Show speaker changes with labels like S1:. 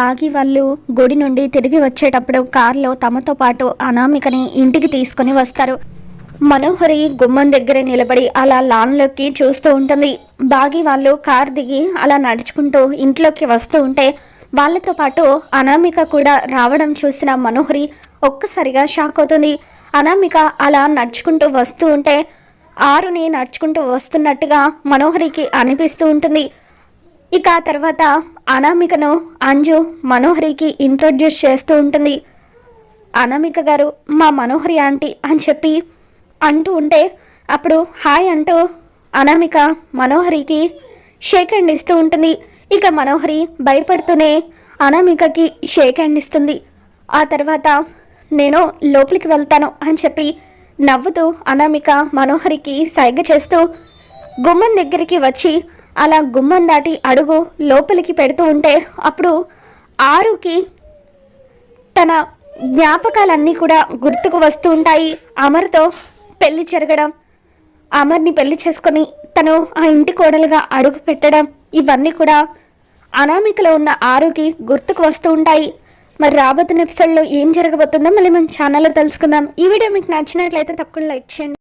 S1: బాగి వాళ్ళు గుడి నుండి తిరిగి వచ్చేటప్పుడు కారులో తమతో పాటు అనామికని ఇంటికి తీసుకొని వస్తారు. మనోహరి గుమ్మం దగ్గర నిలబడి అలా లాన్లోకి చూస్తూ ఉంటుంది. బాగి వాళ్ళు కార్ దిగి అలా నడుచుకుంటూ ఇంట్లోకి వస్తూ ఉంటే వాళ్ళతో పాటు అనామిక కూడా రావడం చూసిన మనోహరి ఒక్కసారిగా షాక్ అవుతుంది. అనామిక అలా నడుచుకుంటూ వస్తూ ఉంటే ఆరుని నడుచుకుంటూ వస్తున్నట్టుగా మనోహరికి అనిపిస్తూ ఉంటుంది. ఇక ఆ తర్వాత అనామికను అంజు మనోహరికి ఇంట్రొడ్యూస్ చేస్తూ ఉంటుంది. అనామిక గారు మా మనోహరి ఆంటీ అని చెప్పి అంటూ ఉంటే అప్పుడు హాయ్ అంటూ అనామిక మనోహరికి షేక్ హ్యాండ్ ఇస్తూ ఉంటుంది. ఇక మనోహరి భయపడుతూనే అనామికకి షేక్ హ్యాండ్ ఇస్తుంది. ఆ తర్వాత నేను లోపలికి వెళ్తాను అని చెప్పి నవ్వుతూ అనామిక మనోహరికి సైగ చేస్తూ గుమ్మం దగ్గరికి వచ్చి అలా గుమ్మం దాటి అడుగు లోపలికి పెడుతూ ఉంటే అప్పుడు ఆరుకి తన జ్ఞాపకాలన్నీ కూడా గుర్తుకు వస్తూ ఉంటాయి. అమర్తో పెళ్ళి జరగడం అమర్ని పెళ్ళి చేసుకొని తను ఆ ఇంటి కోడలుగా అడుగు పెట్టడం ఇవన్నీ కూడా అనామికలో ఉన్న ఆరుకి గుర్తుకు వస్తూ ఉంటాయి. మరి రాబోతున్న ఎపిసోడ్లో ఏం జరగబోతుందో మళ్ళీ మన ఛానల్లో తెలుసుకుందాం. ఈ వీడియో మీకు నచ్చినట్లయితే తప్పకుండా లైక్ చేయండి.